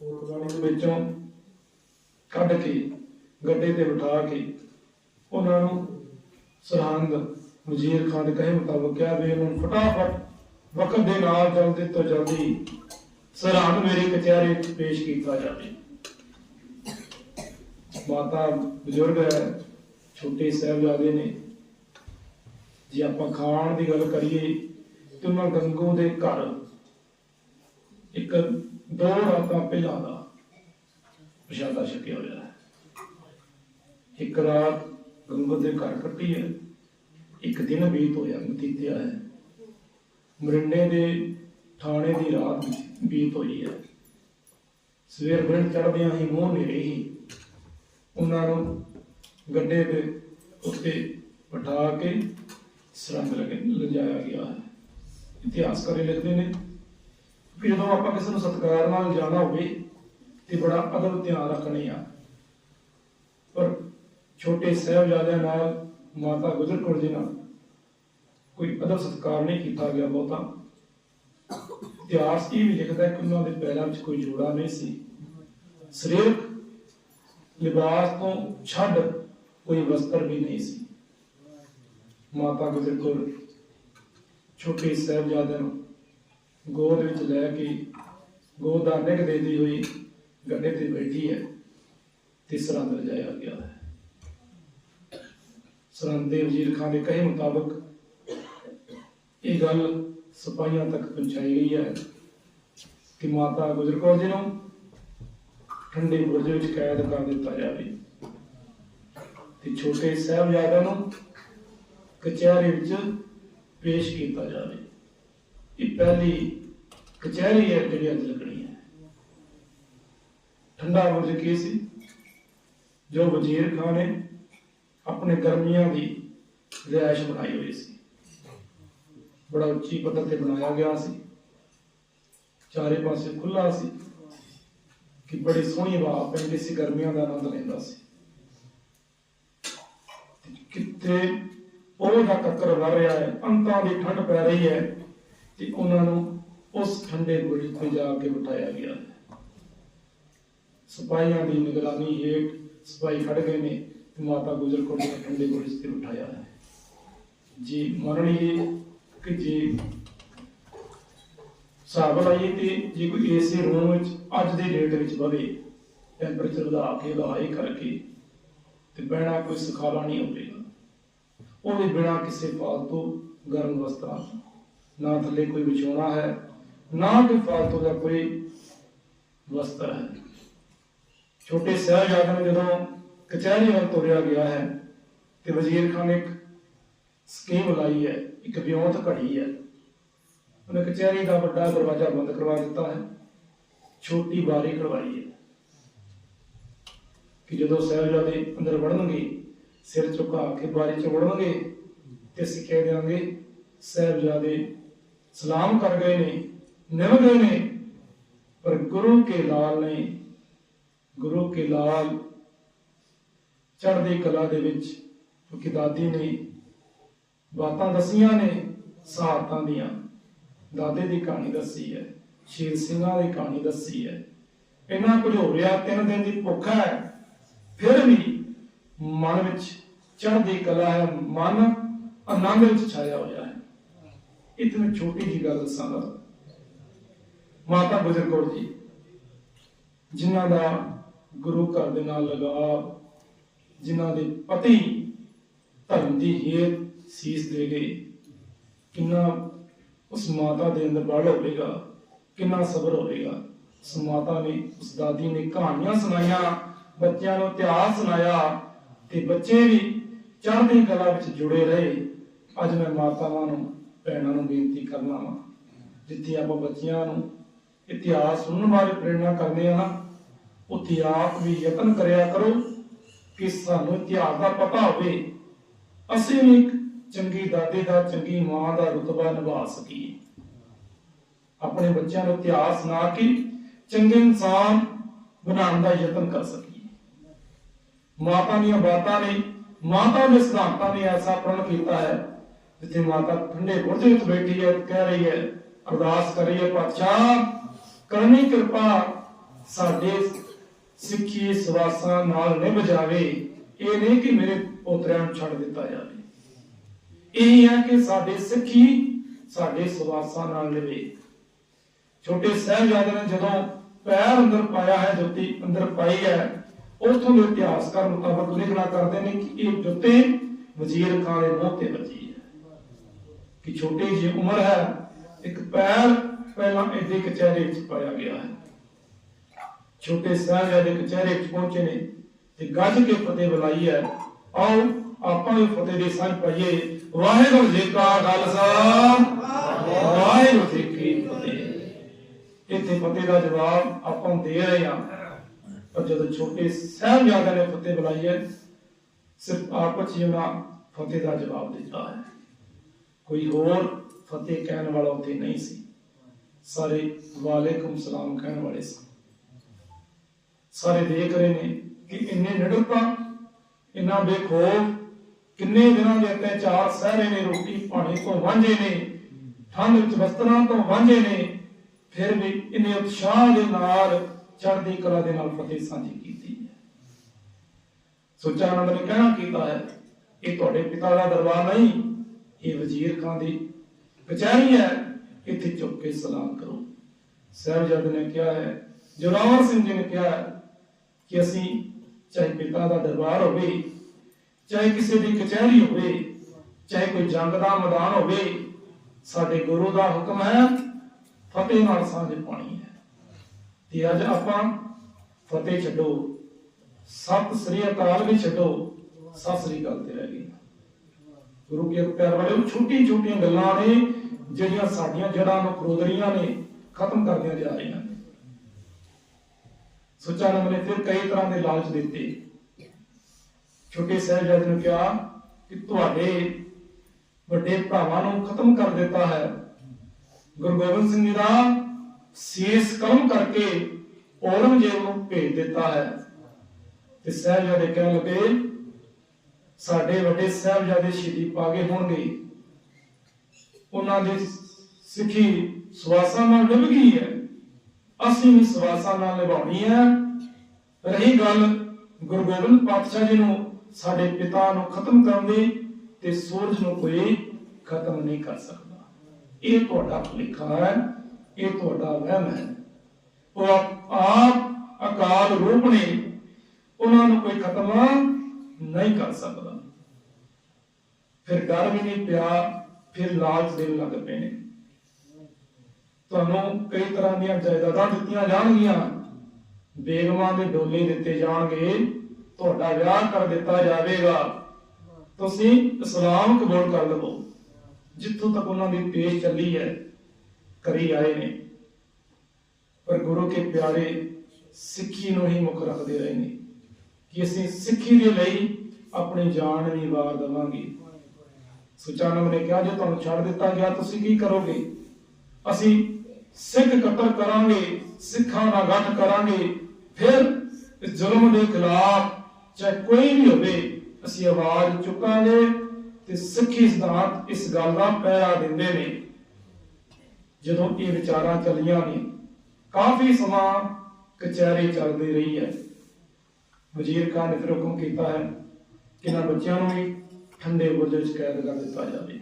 ਕੋਟਵਾਲੀ ਦੇ ਵਿੱਚੋਂ ਕੱਢ ਕੇ, ਗੱਡੇ ਤੇ ਬਿਠਾ ਕੇ ਉਹਨਾਂ ਨੂੰ ਸਰਹੰਦ ਵਜ਼ੀਰ ਖਾਨ ਕਹੇ ਮੁਤਾਬਕ ਕਿਹਾ ਵੀ ਇਹਨੂੰ ਫਟਾਫਟ ਵਕਤ ਦੇ ਨਾਲ ਜਲਦੀ ਤੋਂ ਜਲਦੀ ਸਰਹੰਦ ਮੇਰੀ ਕਚਹਿਰੀ ਪੇਸ਼ ਕੀਤਾ ਜਾਵੇ। ਮਾਤਾ ਬਜ਼ੁਰਗ ਹੈ, ਛੋਟੇ ਸਾਹਿਬਜ਼ਾਦੇ ਨੇ। ਜੇ ਆਪਾਂ ਖਾਣ ਦੀ ਗੱਲ ਕਰੀਏ ਤੇ ਉਹਨਾਂ ਗੰਗੋ ਦੇ ਘਰ ਇੱਕ ਦੋ ਰਾਤਾਂ ਪਹਿਲਾਂ ਦਾ ਪ੍ਰਸ਼ਾਦਾ ਛਕਿਆ ਹੋਇਆ ਹੈ। ਇੱਕ ਰਾਤ ਗੰਗੂ ਦੇ ਘਰ ਕੱਟੀ ਹੈ। ਇੱਕ ਦਿਨ ਬੀਤ ਹੋਇਆ ਬੀਤਿਆ ਹੈ। ਮਰਿੰਡੇ ਦੇ ਥਾਣੇ ਦੀ ਰਾਤ ਬੀਤ ਹੋਈ ਹੈ। ਸਵੇਰ ਬਿਨ ਚੜਦਿਆਂ ਹੀ ਮੂੰਹ ਨੇੜੇ ਹੀ ਉਹਨਾਂ ਨੂੰ ਗੱਡੇ ਦੇ ਉੱਤੇ ਬਿਠਾ ਕੇ ਸਰੰਗ ਲਗੇ ਲਿਜਾਇਆ ਗਿਆ ਹੈ। ਇਤਿਹਾਸਕਾਰੀ ਲਿਖਦੇ ਨੇ ਕਿ ਜਦੋਂ ਆਪਾਂ ਕਿਸੇ ਨੂੰ ਸਤਿਕਾਰ ਨਾਲ ਜਾਣਾ ਹੋਵੇ ਤੇ ਬੜਾ ਅਦਬ ਧਿਆਨ ਰੱਖਣੀ ਆ। ਪਰ ਛੋਟੇ ਸਾਹਿਬਜ਼ਾਦਿਆਂ ਨਾਲ, ਮਾਤਾ ਗੁਜਰ ਕੌਰ ਜੀ ਨਾਲ ਕੋਈ ਅਦਬ ਸਤਿਕਾਰ ਨਹੀਂ ਕੀਤਾ ਗਿਆ ਬਹੁਤਾ। ਇਤਿਹਾਸ ਇਹ ਵੀ ਲਿਖਦਾ ਕਿ ਉਹਨਾਂ ਦੇ ਪੈਰਾਂ ਵਿੱਚ ਕੋਈ ਜੋੜਾ ਨਹੀਂ ਸੀ। ਸਰੀਰਕ ਲਿਬਾਸ ਤੋਂ ਛੱਡ ਕੋਈ ਵਸਤਰ ਵੀ ਨਹੀਂ ਸੀ। ਮਾਤਾ ਗੁਜਰ ਕੌਰ, ਛੋਟੇ ਸਾਹਿਬਜ਼ਾਦਿਆਂ ਨੂੰ ਗੋਦ ਵਿੱਚ ਲੈ ਕੇ ਗੋਦ ਦਾ ਨਿਗ ਦੇਦੀ ਹੋਈ ਗੱਡੇ ਤੇ ਬੈਠੀ ਹੈ ਤੇ ਸਰਹੰਦ ਗਿਆ ਹੈ। ਸਰਹੰਦ ਦੇ ਵਜ਼ੀਰ ਖਾਨ ਦੇ ਕਹੇ ਮੁਤਾਬਕ ਇਹ ਗੱਲ ਸਿਪਾਹੀਆਂ ਤੱਕ ਪਹੁੰਚਾਈ ਗਈ ਹੈ ਕਿ ਮਾਤਾ ਗੁਜਰ ਕੌਰ ਜੀ ਨੂੰ ਠੰਡੇ ਬੁਰਜ ਵਿੱਚ ਕੈਦ ਕਰ ਦਿੱਤਾ ਜਾਵੇ ਤੇ ਛੋਟੇ ਸਾਹਿਬਜ਼ਾਦਿਆਂ ਨੂੰ ਕਚਹਿਰੀ ਵਿੱਚ ਪੇਸ਼ ਕੀਤਾ ਜਾਵੇ। ਇਹ ਪਹਿਲੀ ਕਚਹਿਰੀ ਹੈ ਜਿਹੜੀ ਅੱਜ ਲੱਗਣੀ ਹੈ। ਠੰਡਾ ਬੁਰਜ ਕੀ ਸੀ? ਜੋ ਵਜ਼ੀਰ ਖਾਨ ਨੇ ਆਪਣੇ ਗਰਮੀਆਂ ਦੀ ਰਿਹਾਇਸ਼ ਬਣਾਈ ਹੋਈ ਸੀ। ਬੜਾ ਉੱਚੀ ਪੱਧਰ ਤੇ ਬਣਾਇਆ ਗਿਆ ਸੀ। ਚਾਰੇ ਪਾਸੇ ਖੁੱਲਾ ਸੀ ਕਿ ਬੜੀ ਸੋਹਣੀ ਹਵਾ ਪੈਂਦੀ ਸੀ ਗਰਮੀਆਂ ਦਾ ਆਨੰਦ ਲੈਂਦਾ ਸੀ। ਤੇ ਕਿਤੇ ਉਹ ਦਾ ਕੱਕਰ ਵਰ ਰਿਹਾ ਹੈ ਅੰਤਾਂ ਦੀ ਠੰਡ ਪੈ ਰਹੀ ਹੈ। ਤੇ ਉਹਨਾਂ ਨੂੰ ਉਸ ਠੰਡੇ ਬੁਰਜ ਤੇ ਜਾ ਕੇ ਬਿਠਾਇਆ ਗਿਆ। ਹੈ ਸਿਪਾਹੀਆਂ ਦੀ ਨਿਗਰਾਨੀ ਹੇਠ ਸਿਪਾਹੀ ਖੜ ਗਏ ਨੇ ਤੇ ਮਾਤਾ ਗੁਜਰ ਕੌਰ ਨੂੰ ਠੰਡੇ ਬੁਰਜ ਤੇ ਬਿਠਾਇਆ ਹੈ। ਜੀ ਮੰਨ ਕਿ ਜੀ ਹਿਸਾਬ ਲਾਈਏ ਤੇ ਜੇ ਕੋਈ ਏਸੀ ਰੂਮ ਵਿੱਚ ਅੱਜ ਦੇ ਡੇਟ ਵਿੱਚ ਵਧੇ ਟੈਂਪਰੇਚਰ ਵਧਾ ਕੇ ਲਹਾਈ ਕਰਕੇ ਤੇ ਬਹਿਣਾ ਕੋਈ ਸੁਖਾਲਾ ਨਹੀਂ ਹੋਵੇਗਾ। ਉਹਦੇ ਬਿਨਾ ਕਿਸੇ ਫਾਲਤੂ ਗਰਮ ਵਸਤਰਾਂ ਨਾ ਥੱਲੇ ਕੋਈ ਵਿਛਾਉਣਾ ਹੈ, ਨਾ ਕੋਈ ਫਾਲਤੂ ਦਾ ਕੋਈ ਵਸਤਰ ਹੈ। ਛੋਟੇ ਸਾਹਿਬਜ਼ਾਦੇ ਨੂੰ ਜਦੋਂ ਕਚਹਿਰੀ ਵੱਲ ਤੋਰਿਆ ਗਿਆ ਹੈ ਤੇ ਵਜ਼ੀਰ ਖਾਨ ਇੱਕ ਸਕੀਮ ਲਾਈ ਹੈ, ਇੱਕ ਵਿਉਂਤ ਘੜੀ ਹੈ। ਉਹਨੇ ਕਚਹਿਰੀ ਦਾ ਵੱਡਾ ਦਰਵਾਜ਼ਾ ਬੰਦ ਕਰਵਾ ਦਿੱਤਾ ਹੈ, ਛੋਟੀ ਬਾਰੀ ਖੜਵਾਈ ਹੈ। ਕਿ ਜਦੋਂ ਸਾਹਿਬਜ਼ਾਦੇ ਅੰਦਰ ਵੜਨਗੇ, ਸਿਰ ਝੁਕਾ ਕੇ ਬਾਰੀ ਚ ਵੜਨਗੇ ਤੇ ਅਸੀਂ ਕਹਿ ਦਿਆਂਗੇ ਸਾਹਿਬਜ਼ਾਦੇ ਸਲਾਮ ਕਰ ਗਏ ਨੇ ਨਿਭ ਗਏ ਨੇ, ਪਰ ਗੁਰੂ ਕੇ ਲਾਲ ਨੇ, ਗੁਰੂ ਕੇ ਲਾਲ ਚੜ੍ਹਦੀ ਕਲਾ ਦੇ ਵਿੱਚ ਕਿਉਂਕਿ ਦਾਦੀ ਨੇ ਬਾਤਾਂ ਦਸੀਆਂ ਨੇ ਸਹਾਤਾਂ ਦੀਆਂ। ਦਾਦੇ ਦੀ ਕਹਾਣੀ ਦੱਸੀ ਹੈ, ਸ਼ੇਰ ਸਿੰਘਾਂ ਦੀ ਕਹਾਣੀ ਦੱਸੀ ਹੈ। ਇਹਨਾਂ ਕੁਝ ਹੋ ਰਿਹਾ ਤਿੰਨ ਦਿਨ ਦੀ ਭੁੱਖ ਹੈ, ਫਿਰ ਵੀ ਮਨ ਵਿੱਚ ਚੜ੍ਹਦੀ ਕਲਾ ਹੈ, ਮਨ ਆਨੰਦ ਵਿੱਚ ਛਾਇਆ ਹੋਇਆ ਹੈ। ਇਤਨੀ ਛੋਟੀ ਜੀ ਗੱਲ ਦੱਸਾਂਗਾ ਮਾਤਾ ਗੁਜਰ ਕੌਰ ਜੀ, ਜਿਨ੍ਹਾਂ ਦਾ ਗੁਰੂ ਘਰ ਦੇ ਨਾਲ ਲਗਾਵ ਜਿਨ੍ਹਾਂ ਦੇ ਪਤੀ ਧਰਮ ਦੀ ਹੇਤ ਸੀਸ ਦੇ ਗਏ ਕਿੰਨਾ ਉਸ ਮਾਤਾ ਦੇ ਅੰਦਰ ਬੜ ਹੋਵੇਗਾ, ਕਿੰਨਾ ਸਬਰ ਹੋਵੇਗਾ, ਉਸ ਮਾਤਾ ਨੇ, ਉਸ ਦਾਦੀ ਨੇ ਕਹਾਣੀਆਂ ਸੁਣਾਈਆਂ, ਬੱਚਿਆਂ ਨੂੰ ਇਤਿਹਾਸ ਸੁਣਾਇਆ ਤੇ ਬੱਚੇ ਵੀ ਚੜ੍ਹਦੀ ਕਲਾ ਵਿੱਚ ਜੁੜੇ ਰਹੇ। ਅੱਜ ਮੈਂ ਮਾਤਾਵਾਂ ਨੂੰ ਭੈਣਾਂ ਨੂੰ ਬੇਨਤੀ ਕਰਨਾ ਵਾਂ। ਜਿੱਥੇ ਆਪਾਂ ਬੱਚਿਆਂ ਨੂੰ ਇਤਿਹਾਸ ਸੁਣਨ ਬਾਰੇ ਪ੍ਰੇਰਣਾ ਕਰਦੇ ਆ ਨਾ, ਉੱਥੇ ਆਪ ਵੀ ਯਤਨ ਕਰਿਆ ਕਰੋ ਕਿ ਸਾਨੂੰ ਇਤਿਹਾਸ ਦਾ ਪਤਾ ਹੋਵੇ। ਅਸੀਂ ਵੀ ਇੱਕ ਚੰਗੀ ਦਾਦੀ ਦਾ, ਚੰਗੀ ਮਾਂ ਦਾ ਰੁਤਬਾ ਨਿਭਾ ਸਕੀਏ। ਆਪਣੇ ਬੱਚਿਆਂ ਨੂੰ ਇਤਿਹਾਸ ਸੁਣਾ ਕੇ ਚੰਗੇ ਇਨਸਾਨ ਬਣਾਉਣ ਦਾ ਯਤਨ ਕਰ ਸਕੀਏ। ਮਾਤਾ ਦੀਆਂ ਬਾਤਾਂ ਨੇ, ਮਾਤਾ ਦੇ ਸਿਧਾਂਤਾਂ ਨੇ ਐਸਾ ਪ੍ਰਣ ਕੀਤਾ ਹੈ ਜਿੱਥੇ ਮਾਤਾ ਠੰਡੇ ਬੁਰਜ ਵਿੱਚ ਬੈਠੀ ਹੈ, ਕਹਿ ਰਹੀ ਹੈ, ਅਰਦਾਸ ਕਰ ਰਹੀ ਹੈ, ਪਾਤਸ਼ਾਹ ਕਰਨੀ ਕਿਰਪਾ ਸਾਡੇ ਸਿੱਖੀ ਸਵਾਸਾਂ ਨਾਲ ਨਿਭ ਜਾਵੇ। ਇਹ ਨਹੀਂ ਕਿ ਮੇਰੇ ਪੋਤਰਿਆਂ ਨੂੰ ਛੱਡ ਦਿੱਤਾ ਜਾਵੇ। ਇਹ ਹੈ ਕਿ ਸਾਡੇ ਸਿੱਖੀ ਸਾਡੇ ਸਵਾਸਾਂ ਨਾਲ ਨਿਭੇ। ਛੋਟੇ ਸਾਹਿਬਜ਼ਾਦੇ ਨੇ ਜਦੋਂ ਪੈਰ ਅੰਦਰ ਪਾਇਆ ਹੈ, ਜੁੱਤੀ ਅੰਦਰ ਪਾਈ ਹੈ, ਉਥੋਂ ਦੇ ਇਤਿਹਾਸਕਾਰ ਮੁਤਾਬਕ ਲਿਖਣਾ ਕਰਦੇ ਨੇ ਕਿ ਇਹ ਜੁੱਤੀ ਵਜ਼ੀਰ ਖਾਨ ਦੇ ਮੂੰਹ ਤੇ ਵੱਜੀ ਹੈ ਕਿ ਛੋਟੀ ਜਿਹੀ ਉਮਰ ਹੈ ਇੱਕ ਪੈਰ ਪਹਿਲਾਂ ਇਹਦੇ ਕਚਹਿਰੇ ਵਿੱਚ ਪਾਇਆ ਗਿਆ ਹੈ ਛੋਟੇ ਸਾਹਿਬਜ਼ਾਦੇ ਕਚਹਿਰੇ ਵਿੱਚ ਪਹੁੰਚੇ ਨੇ ਤੇ ਗੱਜ ਕੇ ਫਤਿਹ ਬੁਲਾਈ ਹੈ ਆਓ ਆਪਾਂ ਵੀ ਫਤਿਹ ਦੀ ਸਾਂਝ ਪਾਈਏ ਵਾਹਿਗੁਰੂ ਜੀ ਕਾ ਖਾਲਸਾ ਵਾਹਿਗੁਰੂ ਜੀ ਕੀ ਫਤਿਹ ਇੱਥੇ ਫਤਿਹ ਦਾ ਜਵਾਬ ਆਪਾਂ ਨੂੰ ਦੇ ਰਹੇ ਹਾਂ ਪਰ ਜਦੋਂ ਛੋਟੇ ਸਾਹਿਬਜ਼ਾਦੇ ਨੇ ਫਤਿਹ ਬੁਲਾਈ ਹੈ ਸਿਰਫ ਆਪਸ ਹੀ ਉਹਨਾਂ ਫਤਿਹ ਦਾ ਜਵਾਬ ਦਿੱਤਾ ਹੈ ਕੋਈ ਹੋਰ ਫਤਿਹ ਕਹਿਣ ਵਾਲਾ ਉੱਥੇ ਨਹੀਂ ਸੀ। ਸਾਰੇ ਵਾਲੇਕੁਮ ਸਲਾਮ ਕਹਿਣ ਵਾਲੇ ਸਨ ਸਾਰੇ ਦੇਖ ਰਹੇ ਨੇ ਕਿ ਇੰਨੇ ਨਿਡਰਤਾ ਇੰਨਾ ਬੇਖੌਫ, ਕਿੰਨੇ ਦਿਨਾਂ ਦੇ ਅਤਿਆਚਾਰ ਸਹਿ ਰਹੇ ਨੇ, ਰੋਟੀ ਪਾਣੀ ਤੋਂ ਵਾਂਝੇ ਨੇ, ਠੰਡ ਵਿੱਚ ਵਸਤਰਾਂ ਤੋਂ ਵਾਂਝੇ ਨੇ, ਫਿਰ ਵੀ ਇੰਨੇ ਉਤਸ਼ਾਹ ਦੇ ਨਾਲ ਚੜ੍ਹਦੀ ਕਲਾ ਦੇ ਨਾਲ ਫਤਿਹ ਸਾਂਝੀ ਕੀਤੀ ਹੈ। ਸੁਚਾਨੰਦ ਨੇ ਕਹਿਣਾ ਕੀਤਾ ਹੈ ਇਹ ਤੁਹਾਡੇ ਪਿਤਾ ਦਾ ਦਰਬਾਰ ਨਹੀਂ ਇਹ ਵਜ਼ੀਰ ਖਾਨ ਦੀ ਕਚਹਿਰੀ ਹੈ, ਇੱਥੇ ਚੁੱਕ ਕੇ ਸਲਾਮ ਕਰੋ। ਸਾਹਿਬਜ਼ਾਦੇ ਨੇ ਕਿਹਾ ਹੈ, ਜੋਰਾਵਰ ਸਿੰਘ ਜੀ ਨੇ ਕਿਹਾ ਕਿ ਅਸੀਂ ਚਾਹੇ ਪਿਤਾ ਦਾ ਦਰਬਾਰ ਹੋਵੇ, ਚਾਹੇ ਕਿਸੇ ਦੀ ਕਚਹਿਰੀ ਹੋਵੇ, ਚਾਹੇ ਕੋਈ ਜੰਗ ਦਾ ਮੈਦਾਨ ਹੋਵੇ, ਸਾਡੇ ਗੁਰੂ ਦਾ ਹੁਕਮ ਹੈ, ਫਤਿਹ ਨਾਲ ਸਾਂਝ ਪਾਣੀ ਹੈ। ਤੇ ਅੱਜ ਆਪਾਂ ਫਤਿਹ ਛੱਡੋ, ਸਤਿ ਸ੍ਰੀ ਅਕਾਲ ਵੀ ਛੱਡੋ, ਸਤਿ ਸ੍ਰੀ ਅਕਾਲ ਤੇ ਰਹਿ ਗਏ। ਗੁਰੂ ਕੇ ਪਿਆਰ ਵਾਲੇ ਉਹ ਛੋਟੀਆਂ ਗੱਲਾਂ ਨੇ, ਜਿਹੜੀਆਂ ਸਾਡੀਆਂ ਜੜਾਂ ਨੂੰ ਖਰੋਦ ਰਹੀਆਂ ਨੇ, ਖਤਮ ਕਰਦੀਆਂ ਜਾ ਰਹੀਆਂ ਨੇ। ਸੁਚਾਨੰਦ ਨੇ ਫਿਰ ਕਈ ਤਰ੍ਹਾਂ ਦੇ ਲਾਲਚ ਦਿੱਤੇ। ਛੋਟੇ ਸਾਹਿਬਜ਼ਾਦੇ ਨੂੰ ਕਿਹਾ ਕਿ ਤੁਹਾਡੇ ਵੱਡੇ ਭਰਾਵਾਂ ਨੂੰ ਖਤਮ ਕਰ ਦਿੱਤਾ ਹੈ। ਗੁਰੂ ਗੋਬਿੰਦ ਸਿੰਘ ਜੀ ਦਾ ਸੀਸ ਕਲਮ ਕਰਕੇ ਔਰੰਗਜ਼ੇਬ ਨੂੰ ਭੇਜ ਦਿੱਤਾ ਹੈ। ਤੇ ਸਾਹਿਬਜ਼ਾਦੇ ਕਹਿਣ ਲੱਗੇ ਸਾਡੇ ਵੱਡੇ ਸਾਹਿਬਜ਼ਾਦੇ ਸ਼ਹੀਦੀ ਪਾ ਹੋਣਗੇ। ਉਹਨਾਂ ਦੀ ਸਿੱਖੀ ਸਵਾਸਾਂ ਨਾਲ ਨਿਭ ਗਈ ਹੈ। ਅਸੀਂ ਵੀ ਸਵਾਸਾਂ ਨਾਲ ਨਿਭਾਉਣੀ ਹੈ। ਰਹੀ ਗੱਲ ਗੁਰੂ ਗੋਬਿੰਦ ਪਾਤਸ਼ਾਹ ਜੀ ਨੂੰ, ਸਾਡੇ ਪਿਤਾ ਨੂੰ ਖਤਮ ਕਰਨ ਦੀ ਤੇ ਸੂਰਜ ਨੂੰ ਕੋਈ ਖਤਮ ਨਹੀਂ ਕਰ ਸਕਦਾ। ਇਹ ਤੁਹਾਡਾ ਭੁਲੇਖਾ ਹੈ। ਇਹ ਤੁਹਾਡਾ ਵਹਿਮ ਹੈ। ਉਹ ਆਪ ਆਪ ਅਕਾਲ ਰੂਪ ਨੇ। ਉਹਨਾਂ ਨੂੰ ਕੋਈ ਖਤਮ ਨਹੀਂ ਕਰ ਸਕਦਾ। ਫਿਰ ਡਰ ਵੀ ਨਹੀਂ ਪਿਆ, ਫਿਰ ਲਾਲਚ ਦੇਣ ਲੱਗ ਪਏ ਨੇ। ਤੁਹਾਨੂੰ ਕਈ ਤਰ੍ਹਾਂ ਦੀਆਂ ਜਾਇਦਾਦਾਂ ਦਿੱਤੀਆਂ ਜਾਣਗੀਆਂ। ਬੇਗਮਾਂ ਦੇ ਡੋਲੇ ਦਿੱਤੇ ਜਾਣਗੇ, ਤੁਹਾਡਾ ਵਿਆਹ ਕਰ ਦਿੱਤਾ ਜਾਵੇਗਾ। ਤੁਸੀਂ ਇਸਲਾਮ ਕਬੂਲ ਕਰ ਲਵੋ। ਜਿੱਥੋਂ ਤੱਕ ਉਹਨਾਂ ਦੀ ਪੇਸ਼ ਚੱਲੀ ਹੈ, ਕਰੀ ਆਏ ਨੇ। ਪਰ ਗੁਰੂ ਕੇ ਪਿਆਰੇ ਸਿੱਖੀ ਨੂੰ ਹੀ ਮੁੱਖ ਰੱਖਦੇ ਰਹੇ ਨੇ। ਕਿ ਅਸੀਂ ਸਿੱਖੀ ਦੇ ਲਈ ਆਪਣੀ ਜਾਨ ਵੀ ਵਾਰ ਦੇਵਾਂਗੇ। ਸੁਚਾਨੰਦ ਨੇ ਕਿਹਾ, ਜੇ ਤੁਹਾਨੂੰ ਛੱਡ ਦਿੱਤਾ ਗਿਆ, ਤੁਸੀਂ ਕੀ ਕਰੋਗੇ? ਅਸੀਂ ਸਿੱਖ ਕਤਲ ਕਰਾਂਗੇ, ਸਿੱਖਾਂ ਦਾ ਗੱਠ ਕਰਾਂਗੇ, ਫਿਰ ਜ਼ੁਲਮ ਦੇ ਖਿਲਾਫ ਚਾਹੇ ਕੋਈ ਵੀ ਹੋਵੇ, ਅਸੀਂ ਆਵਾਜ਼ ਚੁੱਕਾਂਗੇ ਤੇ ਸਿੱਖੀ ਸਿਧਾਂਤ ਇਸ ਗੱਲ ਦਾ ਪਹਿਰਾ ਦਿੰਦੇ ਨੇ। ਜਦੋਂ ਇਹ ਵਿਚਾਰਾਂ ਚੱਲੀਆਂ ਨੇ, ਕਾਫੀ ਸਮਾਂ ਕਚਹਿਰੀ ਚੱਲਦੀ ਰਹੀ ਹੈ। ਵਜ਼ੀਰ ਖਾਨ ਨੇ ਫਿਰ ਹੁਕਮ ਕੀਤਾ ਹੈ ਕਿ ਇਹਨਾਂ ਬੱਚਿਆਂ ਨੂੰ ਵੀ ਠੰਡੇ ਬੁਰਜ ਵਿੱਚ ਕੈਦ ਕਰ ਦਿੱਤਾ ਜਾਵੇ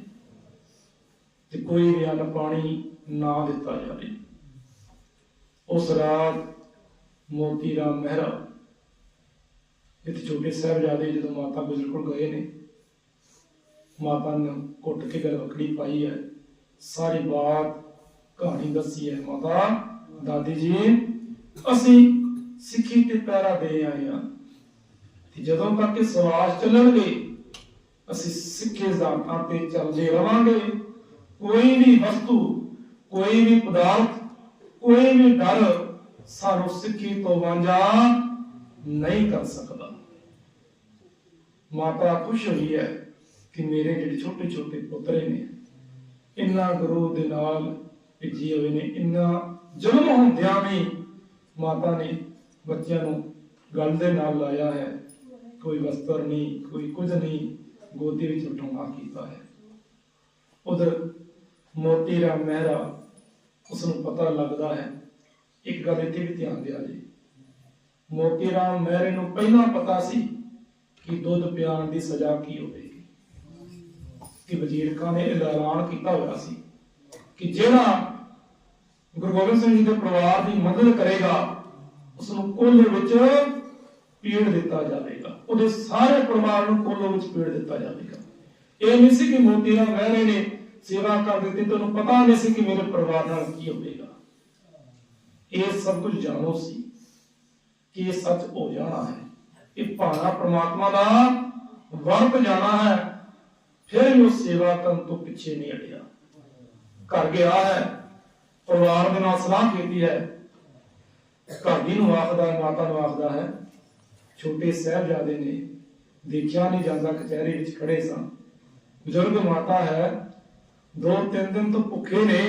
ਤੇ ਕੋਈ ਵੀ ਅੰਨ ਪਾਣੀ ਨਾ ਦਿੱਤਾ ਜਾਵੇ। ਉਸ ਰਾਤ ਮੋਤੀ ਰਾਮ ਮਹਿਰਾ ਇੱਥੇ ਛੋਟੇ ਸਾਹਿਬਜ਼ਾਦੇ ਜਦੋਂ ਮਾਤਾ ਗੁਜਰ ਕੋਲ ਗਏ ਨੇ, ਮਾਤਾ ਨੇ ਕੁੱਟ ਕੇ ਗਲ ਵਕੜੀ ਪਾਈ ਹੈ, ਸਾਰੀ ਬਾਤ ਕਹਾਣੀ ਦੱਸੀ ਹੈ। ਮਾਤਾ, ਦਾਦੀ ਜੀ, ਅਸੀਂ ਸਿੱਖੀ ਤੇ ਪੈਰਾ ਦੇ ਆਏ ਹਾਂ। ਜਦੋਂ ਤੱਕ ਇਹ ਸਵਾਸ ਚੱਲਣਗੇ ਅਸੀਂ ਸਿੱਖੇ ਜ਼ਾਤਾਂ ਤੇ ਚੱਲਦੇ ਰਵਾਂਗੇ। ਕੋਈ ਵੀ ਵਸਤੂ, ਕੋਈ ਵੀ ਪਦਾਰਥ, ਕੋਈ ਵੀ ਡਰ ਸਾਨੂੰ ਸਿੱਖੀ ਤੋਂ ਵਾਂਝਾ ਨਹੀਂ ਕਰ ਸਕਦਾ। ਮਾਤਾ ਖੁਸ਼ ਹੋਈ ਹੈ ਕਿ ਮੇਰੇ ਜਿਹੜੇ ਛੋਟੇ ਛੋਟੇ ਪੁੱਤਰੇ ਨੇ, ਇੰਨਾ ਗੁਰੂ ਦੇ ਨਾਲ ਭਿੱਜੀ ਹੋਏ ਨੇ, ਇੰਨਾ ਜਨਮ ਹੁੰਦਿਆਂ ਵੀ ਮਾਤਾ ਨੇ ਬੱਚਿਆਂ ਨੂੰ ਗਲ ਦੇ ਨਾਲ ਲਾਇਆ ਹੈ। ਕੋਈ ਵਸਤਰ ਨਹੀਂ, ਕੋਈ ਕੁਝ ਨਹੀਂ ਗੋਦੀ ਵਿੱਚ ਉਠਾਉਣਾ ਕੀਤਾ ਹੈ। ਉਧਰ ਮੋਤੀ ਰਾਮ ਮਹਿਰਾ ਉਸ ਨੂੰ ਪਤਾ ਲੱਗਦਾ ਹੈ। ਇੱਕ ਗੱਲ ਇੱਥੇ ਵੀ ਧਿਆਨ ਦਿਆ ਜੀ। ਮੋਤੀ ਰਾਮ ਮਹਿਰੇ ਨੂੰ ਪਹਿਲਾਂ ਪਤਾ ਸੀ ਕਿ ਦੁੱਧ ਪਿਆਉਣ ਦੀ ਸਜ਼ਾ ਕੀ ਹੋਵੇਗੀ। ਕਿ ਵਜ਼ੀਰ ਖਾਨ ਨੇ ਐਲਾਨ ਕੀਤਾ ਹੋਇਆ ਸੀ ਕਿ ਜਿਹੜਾ ਗੁਰੂ ਗੋਬਿੰਦ ਸਿੰਘ ਜੀ ਦੇ ਪਰਿਵਾਰ ਦੀ ਮਦਦ ਕਰੇਗਾ ਉਸ ਨੂੰ ਕੁੱਲ ਵਿੱਚ ਪੀੜ ਦਿੱਤਾ ਜਾਵੇਗਾ ਉਹਦੇ ਸਾਰੇ ਪਰਿਵਾਰ ਨੂੰ ਕੁੱਲ ਵਿੱਚ ਪੀੜ ਦਿੱਤਾ ਜਾਵੇਗਾ ਇਹ ਨਹੀਂ ਸੀ ਕਿ ਮੋਤੀ ਰਾਮ ਮਹਿਰੇ ਨੇ ਸੇਵਾ ਕਰ ਦਿੱਤੀ ਤੁਹਾਨੂੰ ਪਤਾ ਨਹੀਂ ਸੀ ਕਿ ਮੇਰੇ ਪਰਿਵਾਰ ਨਾਲ ਕੀ ਹੋਵੇਗਾ ਇਹ ਸਭ ਕੁਝ ਜਾਣੋ ਸੀ ਕਿ ਇਹ ਸੱਚ ਹੋ ਜਾਣਾ ਹੈ ਇਹ ਭਾਣਾ ਪ੍ਰਮਾਤਮਾ ਦਾ ਵਰਤ ਜਾਣਾ ਹੈ ਫਿਰ ਵੀ ਉਹ ਸੇਵਾ ਕਰਨ ਤੋਂ ਪਿੱਛੇ ਨਹੀਂ ਹਟਿਆ ਘਰ ਗਿਆ ਹੈ ਪਰਿਵਾਰ ਦੇ ਨਾਲ ਸਲਾਹ ਕੀਤੀ ਹੈ ਘਰ ਦੀ ਨੂੰ ਆਖਦਾ ਹੈ, ਮਾਤਾ ਨੂੰ ਆਖਦਾ ਹੈ ਛੋਟੇ ਸਾਹਿਬਜ਼ਾਦੇ ਨੇ ਦੇਖਿਆ ਨਹੀਂ ਜਾਂਦਾ, ਕਚਹਿਰੀ ਵਿੱਚ ਖੜੇ ਸਨ ਬਜ਼ੁਰਗ ਮਾਤਾ ਹੈ, ਦੋ ਤਿੰਨ ਦਿਨ ਤੋਂ ਭੁੱਖੇ ਨੇ,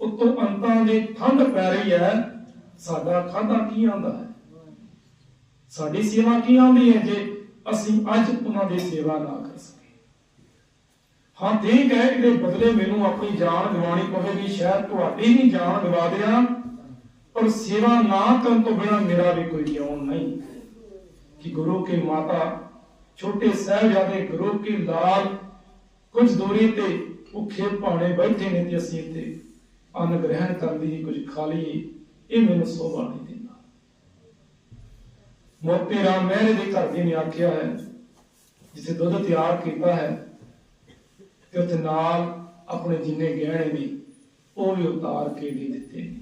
ਉੱਤੋਂ ਅੰਤਾਂ ਦੀ ਠੰਡ ਪੈ ਰਹੀ ਹੈ। ਸਾਡਾ ਖਾਦਾ ਕੀ ਆਂਦਾ ਹੈ? ਸਾਡੀ ਸੇਵਾ ਕੀ ਆਉਂਦੀ ਹੈ ਜੇ ਅਸੀਂ ਅੱਜ ਉਹਨਾਂ ਦੀ ਸੇਵਾ ਨਾ ਕਰ ਸਕੇ ਹਾਂ, ਠੀਕ ਹੈ, ਇਹਦੇ ਬਦਲੇ ਮੈਨੂੰ ਆਪਣੀ ਜਾਨ ਗਵਾਣੀ ਪਵੇਗੀ। ਸ਼ਾਇਦ ਤੁਹਾਡੀ ਵੀ ਜਾਨ ਗਵਾ ਦਿਆਂ, ਪਰ ਸੇਵਾ ਨਾ ਕਰਨ ਤੋਂ ਬਿਨਾਂ ਮੇਰਾ ਵੀ ਕੋਈ ਜਿਉਣ ਨਹੀਂ। ਕਿ ਗੁਰੂ ਕੇ ਮਾਤਾ ਛੋਟੇ ਸਾਹਿਬਜ਼ਾਦੇ ਗੁਰੂ ਕੀ ਲਾਲ ਕੁਝ ਦੂਰੀ ਤੇ ਭੁੱਖੇ ਭਾਣੇ ਬੈਠੇ ਨੇ ਤੇ ਅਸੀਂ ਇੱਥੇ ਅੰਨ ਗ੍ਰਹਿਣ ਕਰਨ ਦੀ ਕੁਝ ਖਾ ਲਈਏ ਇਹ ਮੈਨੂੰ ਸੋਭਾ ਨਹੀਂ ਦਿੰਦਾ ਮੋਤੀ ਰਾਮ ਮਹਿਰੇ ਦੇ ਘਰ ਦੀ ਨੇ ਆਖਿਆ ਹੈ ਜਿੱਥੇ ਦੁੱਧ ਤਿਆਰ ਕੀਤਾ ਹੈ ਤੇ ਉੱਥੇ ਨਾਲ ਆਪਣੇ ਜਿੰਨੇ ਗਹਿਣੇ ਨੇ ਉਹ ਵੀ ਉਤਾਰ ਕੇ ਦੇ ਦਿੱਤੇ ਨੇ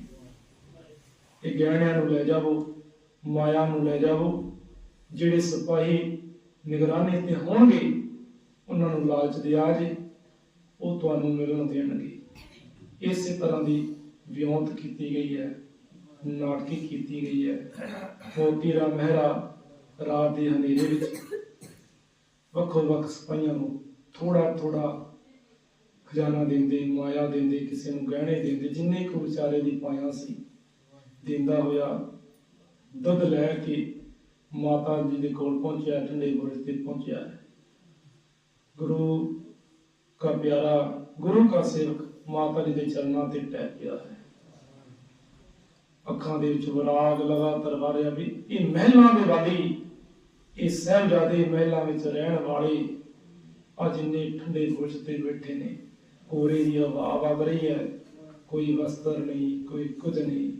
ਇਹ ਗਹਿਣਿਆਂ ਨੂੰ ਲੈ ਜਾਵੋ ਮਾਇਆ ਨੂੰ ਲੈ ਜਾਵੋ ਜਿਹੜੇ ਸਿਪਾਹੀ ਨਿਗਰਾਨੀ ਤੇ ਹੋਣਗੇ, ਉਹਨਾਂ ਨੂੰ ਲਾਲਚ ਦਿਆ ਜੇ, ਉਹ ਤੁਹਾਨੂੰ ਮਿਲਣ ਦੇਣਗੇ। ਇਸੇ ਤਰ੍ਹਾਂ ਦੀ ਵਿਉਂਤ ਕੀਤੀ ਗਈ ਹੈ, ਨਾਟਕੀ ਕੀਤੀ ਗਈ ਹੈ। ਮੋਤੀ ਰਾਮ ਮਹਿਰਾ ਰਾਤ ਦੇ ਹਨੇਰੇ ਵਿੱਚ ਵੱਖੋ ਵੱਖ ਸਿਪਾਹੀਆਂ ਨੂੰ ਥੋੜਾ ਥੋੜਾ ਖਜ਼ਾਨਾ ਦਿੰਦੇ, ਮਾਇਆ ਦਿੰਦੇ, ਕਿਸੇ ਨੂੰ ਗਹਿਣੇ ਦਿੰਦੇ, ਜਿੰਨੇ ਕੁ ਵਿਚਾਰੇ ਦੀ ਪਾਇਆ ਸੀ, ਦਿੰਦਾ ਹੋਇਆ, ਦੁੱਧ ਲੈ ਕੇ ਮਾਤਾ ਜੀ ਦੇ ਕੋਲ ਪਹੁੰਚਿਆ, ਠੰਡੇ ਬੁਰਜ ਤੇ ਪਹੁੰਚਿਆ। ਗੁਰੂ ਦਾ ਪਿਆਰਾ, ਗੁਰੂ ਦਾ ਸੇਵਕ ਮਾਤਾ ਜੀ ਦੇ ਚਰਨਾਂ ਤੇ ਟਹਿ ਪਿਆ ਹੈ। ਅੱਖਾਂ ਦੇ ਵਿੱਚ ਵਿਰਾਗ ਲਗਾਤਾਰ ਵਾਰਿਆ ਵੀ ਇਹ ਮਹਿਲਾਂ ਦੇ ਵਾਲੀ, ਇਹ ਸਹਿਬਜ਼ਾਦੇ ਮਹਿਲਾਂ ਵਿੱਚ ਰਹਿਣ ਵਾਲੇ ਆ ਜਿੰਨੇ ਠੰਡੇ ਬੁਰਜ ਤੇ ਬੈਠੇ ਨੇ। ਕੋਰੇ ਦੀ ਹਵਾ ਵਗ ਰਹੀ ਹੈ, ਕੋਈ ਵਸਤਰ ਨਹੀਂ, ਕੋਈ ਕੁਝ ਨਹੀਂ।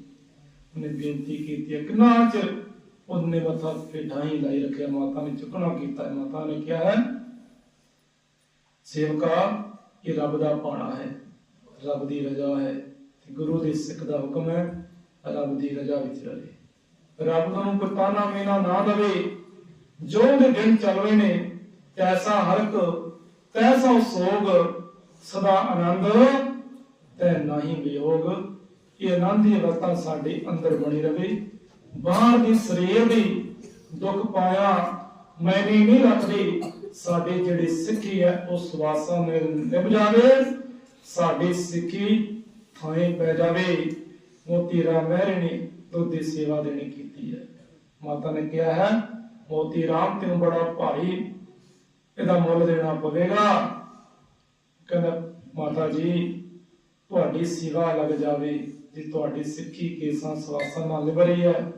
ਉਹਨੇ ਬੇਨਤੀ ਕੀਤੀ ਕਿ ਨਾ ਚਿਰ ਉਹਨੇ ਮੱਥਾ ਹੇਠਾਂ ਹੀ ਲਾਈ ਰੱਖਿਆ, ਮਾਤਾ ਨੇ ਚੁੱਕਣਾ ਕੀਤਾ, ਮਾਤਾ ਨੇ ਕਿਹਾ ਹੈ, ਸੇਵਕਾ, ਇਹ ਰੱਬ ਦਾ ਪਾਣਾ ਹੈ, ਰੱਬ ਦੀ ਰਜ਼ਾ ਹੈ, ਤੇ ਗੁਰੂ ਦੇ ਸਿੱਖ ਦਾ ਹੁਕਮ ਹੈ, ਰੱਬ ਦੀ ਰਜ਼ਾ ਵਿੱਚ ਰਹੇ। ਰੱਬ ਨੂੰ ਕੋਈ ਤਾਨਾ ਮੇਨਾ ਨਾ ਦਵੇ, ਜੋ ਦੇ ਦਿਨ ਚੱਲ ਰਹੇ ਨੇ, ਤੈਸਾ ਹਰਕ, ਤੈਸਾ ਸੋਗ, ਸਦਾ ਆਨੰਦ, ਤੈ ਨਹੀਂ ਵਿਯੋਗ, ਇਹ ਆਨੰਦ ਦੀ ਅਵਸਥਾ ਸਾਡੇ ਅੰਦਰ ਬਣੀ ਰਹੇ ਬਾਹਰ ਦੀ ਸਰੀਰ ਦੀ ਦੁੱਖ ਪਾਇਆ ਮੈਨੇ ਨਹੀਂ ਰੱਖਦੀ। ਸਾਡੇ ਜਿਹੜੇ ਸਿੱਖੀ ਹੈ, ਉਹ ਸਵਾਸਾਂ ਨੇ ਨਿਭ ਜਾਵੇ। ਸਾਡੀ ਸਿੱਖੀ ਥਾਂ ਪੈ ਜਾਵੇ। ਮੋਤੀ ਰਾਮ ਮਹਿਰੇ ਦੁੱਧ ਦੀ ਸੇਵਾ ਦੇਣੀ ਕੀਤੀ ਹੈ। ਮਾਤਾ ਨੇ ਕਿਹਾ ਹੈ, ਮੋਤੀ ਰਾਮ, ਤੈਨੂੰ ਬੜਾ ਭਾਰੀ ਇਹਦਾ ਮੁੱਲ ਦੇਣਾ ਪਵੇਗਾ। ਕਹਿੰਦਾ, ਮਾਤਾ ਜੀ, ਤੁਹਾਡੀ ਸੇਵਾ ਲੱਗ ਜਾਵੇ। ਜੇ ਤੁਹਾਡੀ ਸਿੱਖੀ ਕੇਸਾਂ ਸਵਾਸਾਂ ਨਾਲ ਨਿਭਰੀ ਹੈ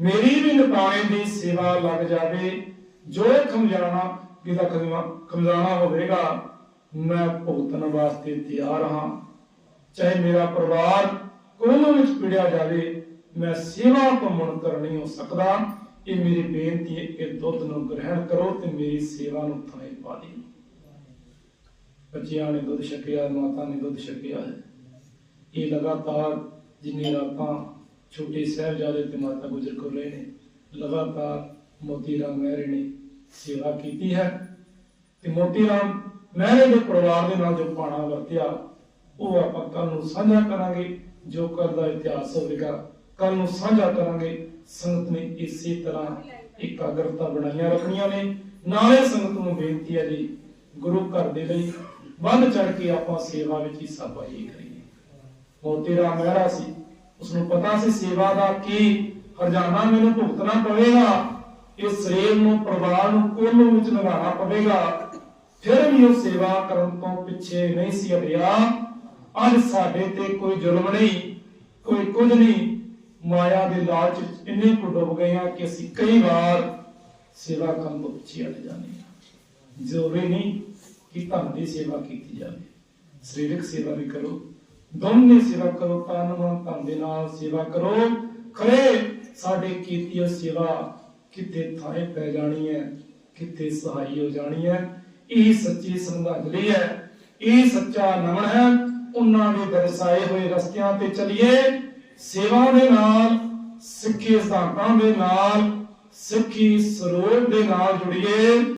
ਮੇਰੀ ਵੀ ਨਿਤਾਣੇ ਦੀ ਸੇਵਾ ਲੱਗ ਜਾਵੇ, ਜੋ ਖਮਜਾਣਾ ਜਿਹਦਾ ਖਮਜਾਣਾ ਹੋਵੇਗਾ, ਮੈਂ ਭੁਗਤਣ ਵਾਸਤੇ ਤਿਆਰ ਹਾਂ। ਚਾਹੇ ਮੇਰਾ ਪਰਿਵਾਰ ਕੋਲੋਂ ਵਿੱਚ ਪਿੜਿਆ ਜਾਵੇ, ਮੈਂ ਸੇਵਾ ਤੋਂ ਮੁਨਕਰ ਹੋ ਸਕਦਾ। ਇਹ ਮੇਰੀ ਬੇਨਤੀ ਹੈ ਕਿ ਦੁੱਧ ਨੂੰ ਗ੍ਰਹਿਣ ਕਰੋ ਤੇ ਮੇਰੀ ਸੇਵਾ ਨੂੰ ਥਾਂ ਪਾ ਦਿਓ। ਬੱਚਿਆਂ ਨੇ ਦੁੱਧ ਛਕਿਆ, ਮਾਤਾ ਨੇ ਦੁੱਧ ਛਕਿਆ ਹੈ। ਇਹ ਲਗਾਤਾਰ ਜਿੰਨੀ ਰਾਤਾਂ ਛੋਟੇ ਸਾਹਿਬਜ਼ਾਦੇ ਤੇ ਮਾਤਾ ਗੁਜਰ ਕਰ ਰਹੇ ਨੇ, ਲਗਾਤਾਰ ਮੋਤੀ ਰਾਮ ਮਹਿਰੇ ਨੇ, ਸੇਵਾ ਕੀਤੀ ਹੈ। ਤੇ ਮੋਤੀ ਰਾਮ ਮਹਿਰੇ ਦੇ ਪਰਿਵਾਰ ਦੇ ਨਾਲ ਜੋ ਪਾਣਾ ਵਰਤਿਆ, ਉਹ ਆਪਾਂ ਕੱਲ ਨੂੰ ਸਾਂਝਾ ਕਰਾਂਗੇ। ਜੋ ਕਰਦਾ ਇਤਿਹਾਸ ਹੋਵੇਗਾ ਕੱਲ ਨੂੰ ਸਾਂਝਾ ਕਰਾਂਗੇ। ਸੰਗਤ ਨੇ ਇਸੇ ਤਰ੍ਹਾਂ ਇਕਾਗਰਤਾ ਬਣਾਈਆਂ ਰੱਖਣੀਆਂ ਨੇ। ਨਾਲੇ ਸੰਗਤ ਨੂੰ ਬੇਨਤੀ ਹੈ ਜੀ, ਗੁਰੂ ਘਰ ਦੇ ਲਈ ਵੱਧ ਚੜ ਕੇ ਆਪਾਂ ਸੇਵਾ ਵਿੱਚ ਹਿੱਸਾ ਪਾਈਏ। ਕਰੀਏ ਮੋਤੀ ਰਾਮ ਮਹਿਰਾ ਸੀ। ਉਸ ਨੂੰ ਪਤਾ ਸੀ ਸੇਵਾ ਦਾ ਕੀ, ਹਰਜਾਨਾ ਮੈਨੂੰ ਭੁਗਤਣਾ ਪਵੇਗਾ, ਇਸ ਸਰੀਰ ਨੂੰ, ਪਰਿਵਾਰ ਨੂੰ, ਕੋਲੋਂ ਵਿੱਚ ਨਿਭਾਉਣਾ ਪਵੇਗਾ। ਫਿਰ ਵੀ ਉਹ ਸੇਵਾ ਕਰਨ ਤੋਂ ਪਿੱਛੇ ਨਹੀਂ ਸੀ ਹਟਿਆ। ਅੱਜ ਸਾਡੇ ਤੇ ਕੋਈ ਜ਼ੁਲਮ ਨਹੀਂ, ਕੋਈ ਕੁਝ ਨਹੀਂ। ਮਾਇਆ ਦੇ ਲਾਲਚ ਵਿੱਚ ਇੰਨੇ ਕੁ ਡੁੱਬ ਗਏ ਹਾਂ ਕਿ ਅਸੀਂ ਕਈ ਵਾਰ ਸੇਵਾ ਕਰਨ ਤੋਂ ਪਿੱਛੇ ਹਟ ਜਾਂਦੇ ਹਾਂ। ਜ਼ਰੂਰੀ ਨਹੀਂ ਕਿ ਧਨ ਦੀ ਸੇਵਾ ਕੀਤੀ ਜਾਵੇ। ਸਰੀਰਕ ਸੇਵਾ ਵੀ ਕਰੋ। ਦੋਨੇ ਸੇਵਾ ਕਰੋ, ਤਨ ਮਨ ਧਨ ਦੇ ਨਾਲ ਸੇਵਾ ਕਰੋ। ਖਰੇ ਸਾਡੇ ਕੀਤੀ ਹੋਈ ਸੇਵਾ ਕਿਤੇ ਥਾਂ ਪੈ ਜਾਣੀ ਹੈ ਕਿਤੇ ਸਹਾਈ ਹੋ ਜਾਣੀ ਹੈ, ਇਹ ਸੱਚੀ ਸ਼ਰਧਾਂਜਲੀ ਹੈ। ਇਹ ਸੱਚਾ ਨਮਨ ਹੈ, ਉਹਨਾਂ ਦੇ ਦਰਸਾਏ ਹੋਏ ਰਸਤਿਆਂ ਤੇ ਚਲੀਏ। ਸੇਵਾ ਦੇ ਨਾਲ, ਸਿੱਖੀ ਸਿਧਾਂਤਾਂ ਦੇ ਨਾਲ, ਸਿੱਖੀ ਸਰੋਤ ਦੇ ਨਾਲ ਜੁੜੀਏ।